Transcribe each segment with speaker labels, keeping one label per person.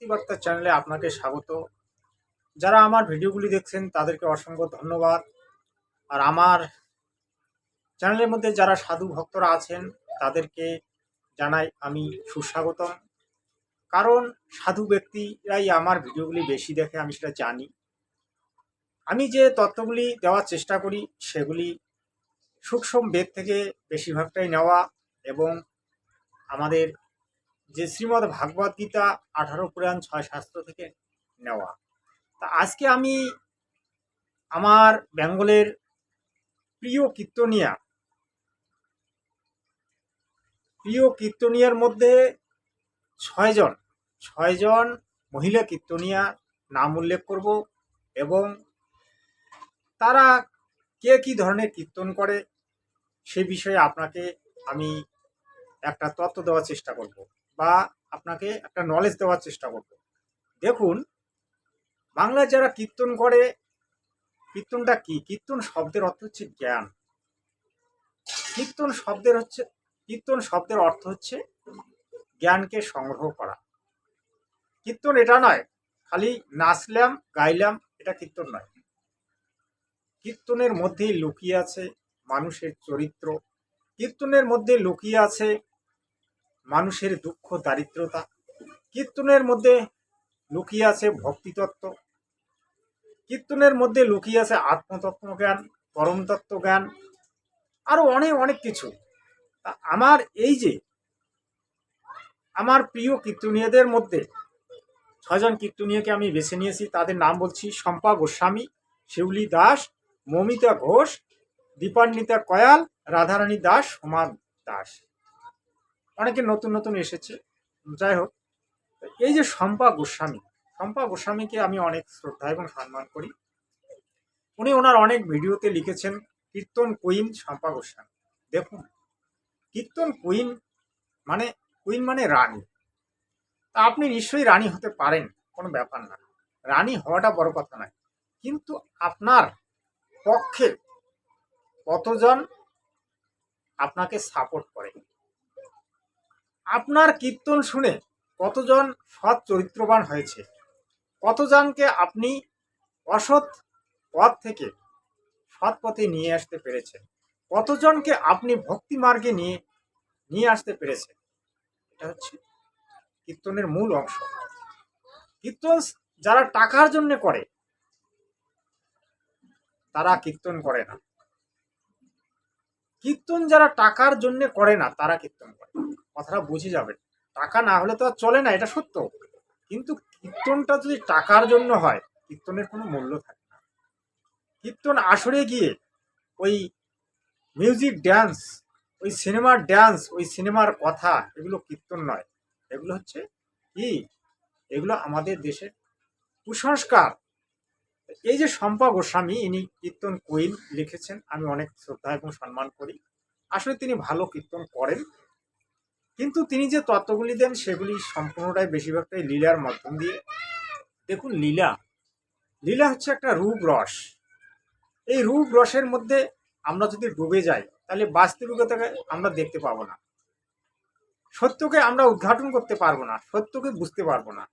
Speaker 1: ভক্তিবার্তা চ্যানেলে আপনাকে স্বাগত। যারা আমার ভিডিওগুলি দেখছেন, তাদেরকে অসংখ্য ধন্যবাদ। আর আমার চ্যানেলের মধ্যে যারা সাধু ভক্তরা আছেন, তাদেরকে জানাই আমি সুস্বাগতম। কারণ সাধু ব্যক্তিরাই আমার ভিডিওগুলি বেশি দেখে, আমি সেটা জানি। আমি যে তত্ত্বগুলি দেওয়ার চেষ্টা করি, সেগুলি সূক্ষ্ম বেদ থেকে বেশিরভাগটাই নেওয়া এবং আমাদের যে শ্রীমদ্ ভাগবত গীতা আঠারো পুরাণ ছয় শাস্ত্র থেকে নেওয়া। তা আজকে আমি আমার বেঙ্গলের প্রিয় কীর্তনিয়া, প্রিয় কীর্তনিয়ার মধ্যে ছয়জন ছয়জন মহিলা কীর্তনিয়া নাম উল্লেখ করব এবং তারা কে কি ধরনের কীর্তন করে সে বিষয়ে আপনাকে আমি একটা তত্ত্ব দেওয়ার চেষ্টা করব। বা আপনাকে একটা নলেজ দেওয়ার চেষ্টা করব। দেখুন, বাংলায় যারা কীর্তন করে, কীর্তনটা কি? কীর্তন শব্দের অর্থ হচ্ছে জ্ঞান। কীর্তন শব্দের হচ্ছে, কীর্তন শব্দের অর্থ হচ্ছে জ্ঞানকে সংগ্রহ করা। কীর্তন এটা নয়, খালি নাচলাম, গাইলাম, এটা কীর্তন নয়। কীর্তনের মধ্যেই লুকিয়ে আছে মানুষের চরিত্র। কীর্তনের মধ্যে লুকিয়ে আছে মানুষের দুঃখ, দারিদ্রতা, কীর্তনের মধ্যে লুকিয়ে আছে ভক্তিতত্ত্ব। কীর্তনের মধ্যে লুকিয়ে আছে আত্মতত্ত্ব জ্ঞান পরমতত্ত্ব জ্ঞান আরও অনেক অনেক কিছু। আমার এই যে, আমার প্রিয় কীর্তনীয়দের মধ্যে ছজন কীর্তনীয়কে আমি বেছে নিয়েছি, তাদের নাম বলছি শম্পা গোস্বামী, শিউলি দাস, মমিতা ঘোষ, দীপান্বিতা কয়াল, রাধারানী দাস, সোমান দাস। অনেকে নতুন নতুন এসেছে। যাই হোক, এই যে শম্পা গোস্বামী, শম্পা গোস্বামীকে আমি অনেক শ্রদ্ধা এবং সম্মান করি। উনি ওনার অনেক ভিডিওতে লিখেছেন, কীর্তন কুইন শম্পা গোস্বামী। দেখুন, কীর্তন কুইন মানে কুইন মানে রানী। তা আপনি নিশ্চয়ই রানী হতে পারেন, কোনো ব্যাপার না। রানী হওয়াটা বড় কথা নয়। কিন্তু আপনার পক্ষে কতজন আপনাকে সাপোর্ট করে? আপনার কীর্তন শুনে কতজন সৎ চরিত্রবান হয়েছে? কতজনকে আপনি অসৎ পথ থেকে সৎ পথে নিয়ে আসতে পেরেছেন? কতজনকে আপনি ভক্তি মার্গে নিয়ে নিয়ে আসতে পেরেছেন? এটা হচ্ছে কীর্তনের মূল অংশ। কীর্তন যারা টাকার জন্য করে, তারা কীর্তন করে না। কীর্তন যারা টাকার জন্য করে না, তারা কীর্তন করে। কথাটা বুঝে যাবে। টাকা না হলে তো আর চলে না, এটা সত্য। কিন্তু কীর্তনটা যদি টাকার জন্য হয়, কীর্তনের কোনো মূল্য থাকে না। কীর্তন আসরে গিয়ে ওই মিউজিক ড্যান্স, ওই সিনেমার ড্যান্স, ওই সিনেমার কথা, এগুলো কীর্তন নয়। এগুলো হচ্ছে কি? এগুলো আমাদের দেশের কুসংস্কার। এই যে শম্পা গোস্বামী, ইনি কীর্তন কুইন লিখেছেন, আমি অনেক শ্রদ্ধা এবং সম্মান করি। আসলে তিনি ভালো কীর্তন করেন, কিন্তু তিনি যে তত্ত্বগুলি দেন, সেগুলি সম্পূর্ণটাই বেশিরভাগটাই লীলার মাধ্যম দিয়ে। দেখুন, লীলা। লীলা হচ্ছে একটা রূপ রস। এই রূপ রসের মধ্যে আমরা যদি ডুবে যাই, তাহলে বাস্তবিকতাকে আমরা দেখতে পাবো না। সত্যকে আমরা উদ্ঘাটন করতে পারব না, সত্যকে বুঝতে পারব না।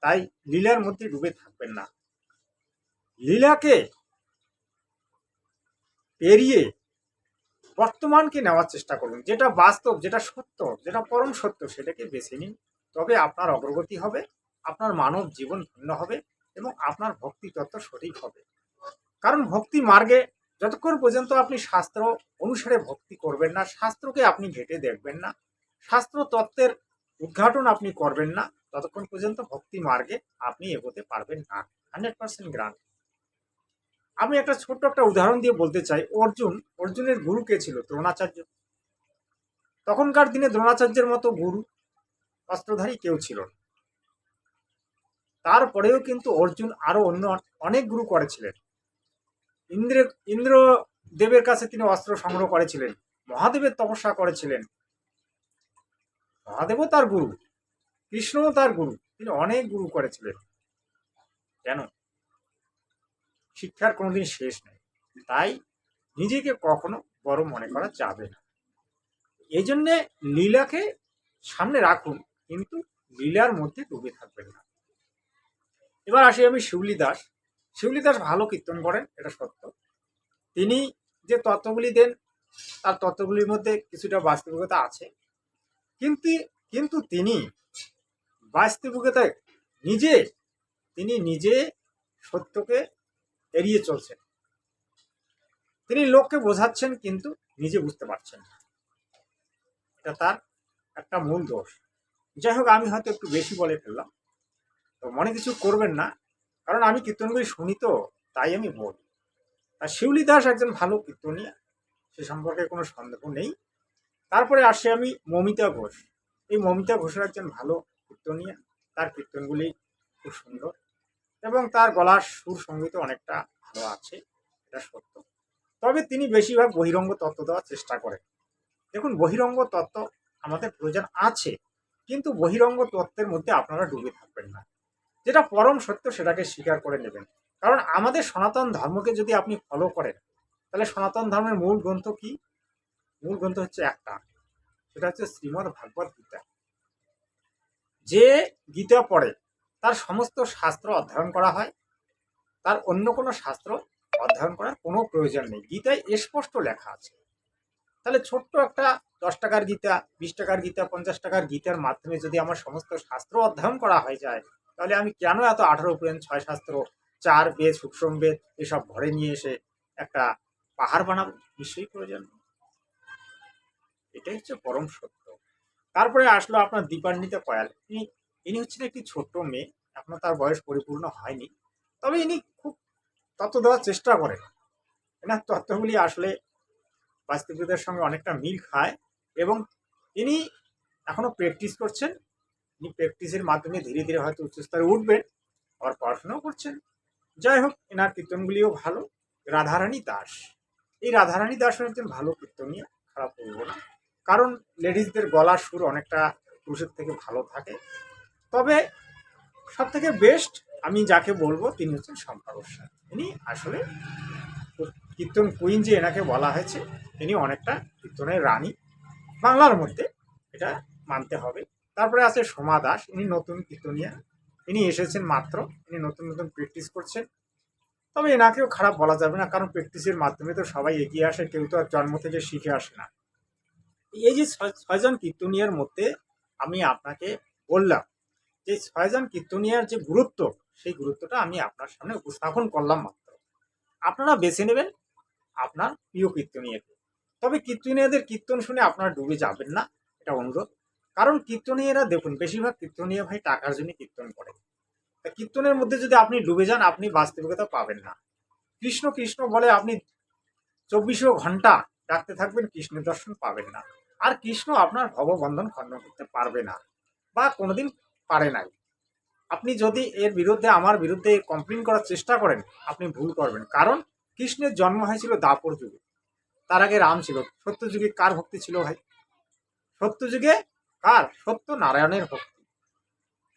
Speaker 1: তাই লীলার মধ্যে ডুবে থাকবেন না। লীলাকে পেরিয়ে বর্তমানকে নেওয়ার চেষ্টা করুন। যেটা বাস্তব, যেটা সত্য, যেটা পরম সত্য, সেটাকে বেছে নিন। তবে আপনার অগ্রগতি হবে, আপনার মানব জীবন ভিন্ন হবে এবং আপনার ভক্তি তত্ত্ব সঠিক হবে। কারণ ভক্তি মার্গে যতক্ষণ পর্যন্ত আপনি শাস্ত্র অনুসারে ভক্তি করবেন না, শাস্ত্রকে আপনি ঘেটে দেখবেন না, শাস্ত্র তত্ত্বের উদ্ঘাটন আপনি করবেন না, ততক্ষণ পর্যন্ত ভক্তি মার্গে আপনি এগোতে পারবেন না। Hundred percent grant. আমি একটা ছোট্ট একটা উদাহরণ দিয়ে বলতে চাই। অর্জুন, অর্জুনের গুরু কে ছিল? দ্রোণাচার্য। তখনকার দিনে দ্রোণাচার্যের মতো গুরু, অস্ত্রধারী কেউ ছিল না। তারপরেও কিন্তু অর্জুন আরও অন্য অনেক গুরু করেছিলেন। ইন্দ্র ইন্দ্র দেবের কাছে তিনি অস্ত্র সংগ্রহ করেছিলেন। মহাদেবের তপস্যা করেছিলেন। মহাদেবও তার গুরু, কৃষ্ণও তার গুরু। তিনি অনেক গুরু করেছিলেন। কেন? শিক্ষার কোনোদিন শেষ নেই। তাই নিজেকে কখনো বড় মনে করা যাবে না। এই জন্যে লীলাকে সামনে রাখুন, কিন্তু লীলার মধ্যে ডুবে থাকবেন না। এবার আসি আমি শিউলি দাস শিউলি দাস ভালো কীর্তন করেন, এটা সত্য। তিনি যে তত্ত্বগুলি দেন, তার তত্ত্বগুলির মধ্যে কিছুটা বাস্তবিকতা আছে। কিন্তু কিন্তু তিনি বাস্তবিকতায় নিজে, তিনি নিজে সত্যকে এড়িয়ে চলছেন। তিনি লোককে বোঝাচ্ছেন কিন্তু নিজে বুঝতে পারছেন না। এটা তার একটা মূল দোষ। যাই হোক, আমি হয়তো একটু বেশি বলে ফেললাম। তো মনে কিছু করবেন না, কারণ আমি কীর্তনগুলি শুনি তো, তাই আমি বলি। আর শিউলি দাস একজন ভালো কীর্তনিয়া সে সম্পর্কে কোনো সন্দেহ নেই। তারপরে আসে আমি মমিতা ঘোষ। এই মমিতা ঘোষের একজন ভালো কীর্তনিয়া তার কীর্তনগুলি খুব সুন্দর। এবং তার গলার সুর সংগীত অনেকটা ভালো আছে, এটা সত্য। তবে তিনি বেশিরভাগ বহিরঙ্গ তত্ত্ব দেওয়ার চেষ্টা করেন। দেখুন, বহিরঙ্গ তত্ত্ব আমাদের প্রয়োজন আছে, কিন্তু বহিরঙ্গ তত্ত্বের মধ্যে আপনারা ডুবে থাকবেন না। যেটা পরম সত্য, সেটাকে স্বীকার করে নেবেন। কারণ আমাদের সনাতন ধর্মকে যদি আপনি ফলো করেন, তাহলে সনাতন ধর্মের মূল গ্রন্থ কি? মূল গ্রন্থ হচ্ছে একটা, সেটা হচ্ছে শ্রীমদ্ ভাগবত গীতা। যে গীতা পড়ে তার সমস্ত শাস্ত্র অধ্যয়ন করা হয়। তার অন্য কোনো শাস্ত্র অধ্যয়ন করার কোনো প্রয়োজন নেই। গীতায় স্পষ্ট লেখা আছে। তাহলে ছোট্ট একটা দশ টাকার গীতা, বিশ টাকার গীতা, পঞ্চাশ টাকার গীতার মাধ্যমে যদি আমার সমস্ত শাস্ত্র অধ্যয়ন করা হয়ে যায়, তাহলে আমি কেন এত আঠারো পুরাণ ছয় শাস্ত্র, চার বেদ সুক্ষ্ম বেদ এসব ঘরে নিয়ে এসে একটা পাহাড় বানাবো? নিশ্চয়ই প্রয়োজন। এটাই হচ্ছে পরম সত্য। তারপরে আসলো আপনার দীপান্বিতা কয়াল। ইনি ইনি হচ্ছেন একটি ছোট্ট মেয়ে। এখনও তার বয়স পরিপূর্ণ হয়নি। তবে ইনি খুব তত্ত্ব দেওয়ার চেষ্টা করেন। এনার তত্ত্বগুলি আসলে বাস্তবিকতার সঙ্গে অনেকটা মিল খায় এবং তিনি এখনও প্র্যাকটিস করছেন। তিনি প্র্যাকটিসের মাধ্যমে ধীরে ধীরে হয়তো উচ্চস্তরে উঠবেন আবার পড়াশোনাও করছেন। যাই হোক এনার কীর্তনগুলিও ভালো। রাধারানী দাস। এই রাধারানী দাস একজন ভালো কীর্তনিয়া, খারাপ বলব না। কারণ লেডিসদের গলার সুর অনেকটা পুরুষের থেকে ভালো থাকে। তবে সব থেকে বেস্ট আমি যাকে বলব তিনি হচ্ছেন শম্পা গোস্বামী তিনি আসলে কীর্তন কুইন যে এনাকে বলা হয়েছে, তিনি অনেকটা কীর্তনের রানী। বাংলার মধ্যে এটা মানতে হবে। তারপরে আছে সোমা দাস, ইনি নতুন কীর্তনিয়া। ইনি এসেছেন মাত্র, ইনি নতুন নতুন প্র্যাকটিস করছেন। তবে এনাকেও খারাপ বলা যাবে না, কারণ প্র্যাকটিসের মাধ্যমে তো সবাই এগিয়ে আসে, কেউ তো আর জন্ম থেকে শিখে আসে না। এই যে ছয়- ছয়জন কীর্তনিয়ার মধ্যে আমি আপনাকে বললাম যে ছয়জন কীর্তনিয়ার যে গুরুত্ব, সেই গুরুত্বটা আমি আপনার সামনে উপস্থাপন করলাম মাত্র। আপনারা বেছে নেবেন আপনার প্রিয় কীর্তনীয়কে তবে কীর্তনীয়দের কীর্তন শুনে আপনারা ডুবে যাবেন না, এটা অনুরোধ। কারণ কীর্তনীয়রা দেখুন, বেশিরভাগ কীর্তনীয় ভাই টাকার জন্য কীর্তন করে। তা কীর্তনের মধ্যে যদি আপনি ডুবে যান, আপনি বাস্তবিকতা পাবেন না। কৃষ্ণ কৃষ্ণ বলে আপনি চব্বিশও ঘণ্টা ডাকতে থাকবেন কৃষ্ণের দর্শন পাবেন না। আর কৃষ্ণ আপনার ভববন্ধন খণ্ডন করতে পারবে না। বা কোনোদিন পারে নাই। আপনি যদি এর বিরুদ্ধে, আমার বিরুদ্ধে কমপ্লেন করার চেষ্টা করেন, আপনি ভুল করবেন। কারণ কৃষ্ণের জন্ম হয়েছিল দাপর যুগে। তার আগে রাম ছিল। সত্য যুগে কার ভক্তি ছিল ভাই? সত্য যুগে কার? সত্য নারায়ণের ভক্তি।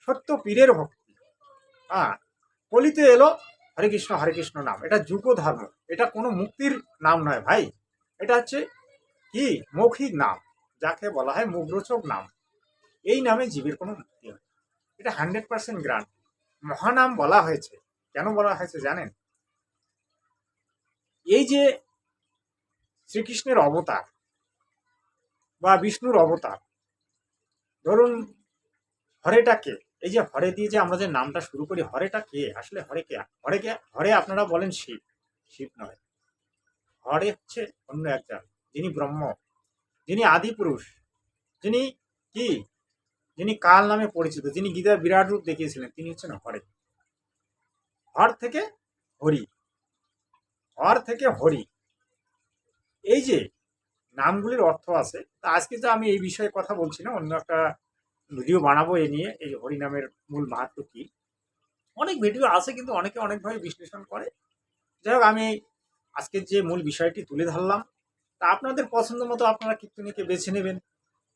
Speaker 1: সত্য পীরের ভক্তি। হ্যাঁ কলিতে এলো হরে কৃষ্ণ হরে কৃষ্ণ নাম। এটা যুগ ধর্ম। এটা কোনো মুক্তির নাম নয় ভাই। এটা হচ্ছে কি? মৌখিক নাম। যাকে বলা হয় মুগ্রোচক নাম। এই নামে জীবের কোনো মুক্তি হয়। এটা হান্ড্রেড পার্সেন্ট গ্রান্ট। মহানাম বলা হয়েছে। কেন বলা হয়েছে জানেন? এই যে শ্রীকৃষ্ণের অবতার বা বিষ্ণুর অবতার, ধরুন হরেটা কে? এই যে হরে দিয়ে যে আমরা যে নামটা শুরু করি, হরেটা কে? আসলে হরে কে? হরে কে? হরে আপনারা বলেন শিব। শিব নয়। হরে হচ্ছে অন্য একজন, যিনি ব্রহ্ম, যিনি আদি পুরুষ যিনি কি? যিনি কাল নামে পরিচিত, যিনি গীতার বিরাট রূপ দেখিয়েছিলেন, তিনি হচ্ছেন হরে। হর থেকে হরি। হর থেকে হরি। এই যে নামগুলির অর্থ আছে, তা আজকে তো আমি এই বিষয়ে কথা বলছি না, অন্য একটা ভিডিও বানাবো এ নিয়ে, এই হরি নামের মূল মাহাত্ম কি? অনেক ভিডিও আছে কিন্তু অনেকে অনেকভাবে বিশ্লেষণ করে। যাই হোক, আমি আজকের যে মূল বিষয়টি তুলে ধরলাম। তা আপনাদের পছন্দ মতো আপনারা কীর্তনীকে বেছে নেবেন।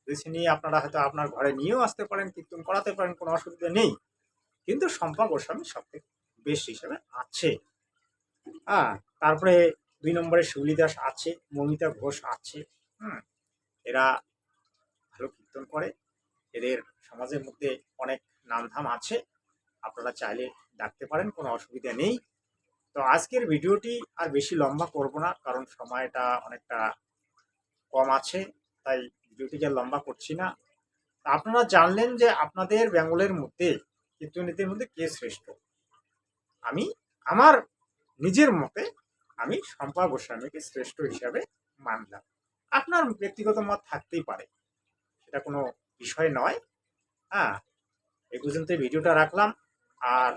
Speaker 1: বেছে নিয়ে আপনারা হয়তো আপনার ঘরে নিয়েও আসতে পারেন, কীর্তন করাতে পারেন, কোনো অসুবিধা নেই। কিন্তু সম্পা গোস্বামী সব থেকে বেস্ট হিসেবে আছে। হ্যাঁ তারপরে দুই নম্বরে শিউলি দাস আছে, মমিতা ঘোষ আছে। হুম, এরা ভালো কীর্তন করে। এদের সমাজের মধ্যে অনেক নামধাম আছে। আপনারা চাইলে ডাকতে পারেন, কোনো অসুবিধা নেই। তো আজকের ভিডিওটি আর বেশি লম্বা করব না, কারণ সময়টা অনেকটা কম আছে। তাই ভিডিওটিকে লম্বা করছি না, আপনারা জানলেন যে আপনাদের বেঙ্গলের মধ্যে কীর্তনীতির মধ্যে কে শ্রেষ্ঠ? আমি, আমার নিজের মতে আমি শম্পা গোস্বামীকে শ্রেষ্ঠ হিসাবে মানলাম। আপনার ব্যক্তিগত মত থাকতেই পারে, সেটা কোনো বিষয় নয়। হ্যাঁ এই পর্যন্ত ভিডিওটা রাখলাম। আর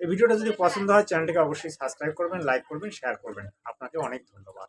Speaker 1: এই ভিডিওটা যদি পছন্দ হয়, চ্যানেলটিকে অবশ্যই সাবস্ক্রাইব করবেন, লাইক করবেন, শেয়ার করবেন। আপনাকে অনেক ধন্যবাদ।